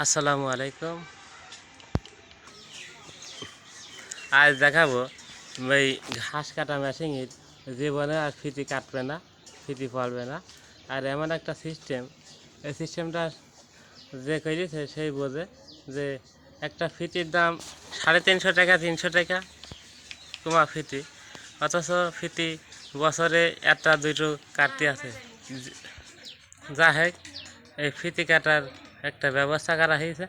আসসালামু আলাইকুম। আজ দেখাবো ওই ঘাস কাটা মেশিনের জীবনে আর ফিতি কাটবে না, ফিতি পড়বে না। আর এমন একটা সিস্টেম এই সিস্টেমটা যে করেছে সেই বোঝে যে একটা ফিতির দাম সাড়ে তিনশো টাকা তিনশো টাকা তোমার ফিতি। অথচ ফিতি বছরে একটা, দুটো কাটতে আছে যা হোক, এই ফিতি কাটার একটা ব্যবস্থা করা হয়েছে।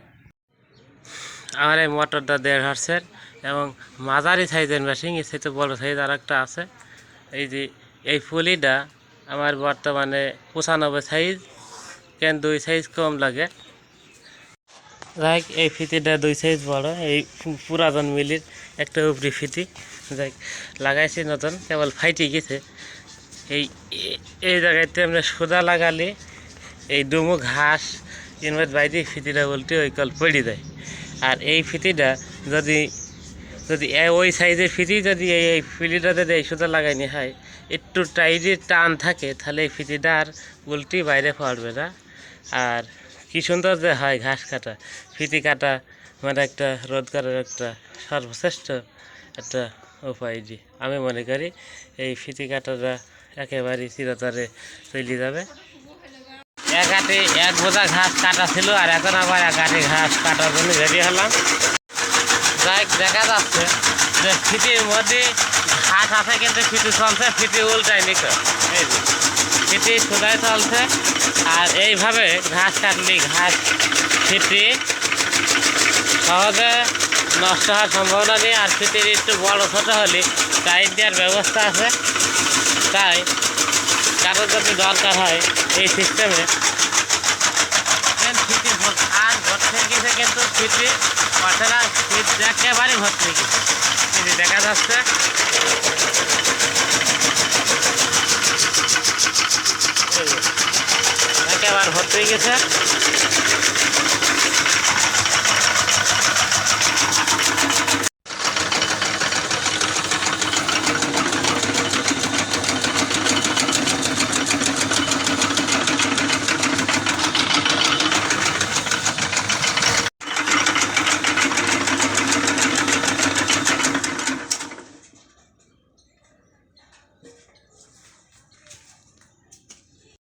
আমার এই মোটরটা দেড় হার্সের এবং মাঝারি সাইজের মেশিন এর সাথে বড় সাইজ আর একটা আছে। এই যে এই ফুলিটা আমার বর্তমানে পঁচানব্বই সাইজ, কেন দুই সাইজ কম লাগে। যাই এই ফিতিটা দুই সাইজ বড়, এই পুরাতন মিলির একটা উপরি ফিতি। যাই লাগাইছি নতুন, কেবল ফাইটে গেছে। এই এই জায়গাতে আমরা সোজা লাগালে এই ডুমু ঘাস ইনভাইট বাইরে ফিতিটা উল্টে ওই কল পড়ে যায়। আর এই ফিতিটা যদি যদি ওই সাইজের ফিতি যদি এই এই ফিলিটা যদি এই সুতো লাগাইনি, হয়, একটু টাইটে টান থাকে, তাহলে এই ফিতিটা আর উল্টি বাইরে পড়বে না। আর কি সুন্দর যে হয় ঘাস কাটা, ফিতি কাটা মানে একটা রোজগারের একটা সর্বশ্রেষ্ঠ একটা উপায় যে আমি মনে করি এই ফিতি কাটাটা একেবারেই চিরতরে চলে যাবে। এক আটে এক বোঝা ঘাস কাটা ছিল আর এখন আবার এক আটে ঘাস কাটার জন্য রেডি হলাম। যাই দেখা যাচ্ছে যে ফিটির মধ্যে ঘাস আছে কিন্তু ফিটি চলছে ফিটি উল্টাই নিক। ফিটি সোজাই চলছে আর এইভাবে ঘাস কাটলি, ঘাস ফিটি সহজে নষ্ট হওয়ার সম্ভাবনা নেই আর ফিটির একটু বড় ছোটো হলে টাইট দেওয়ার ব্যবস্থা আছে। তাই কারোর যদি দরকার হয় এই সিস্টেমে আর ভর্তি গেছে কিন্তু ফিটি কথাটা ফিট একেবারে ভর্তি গেছে এই দেখা যাচ্ছে। একেবারে ভর্তি গেছে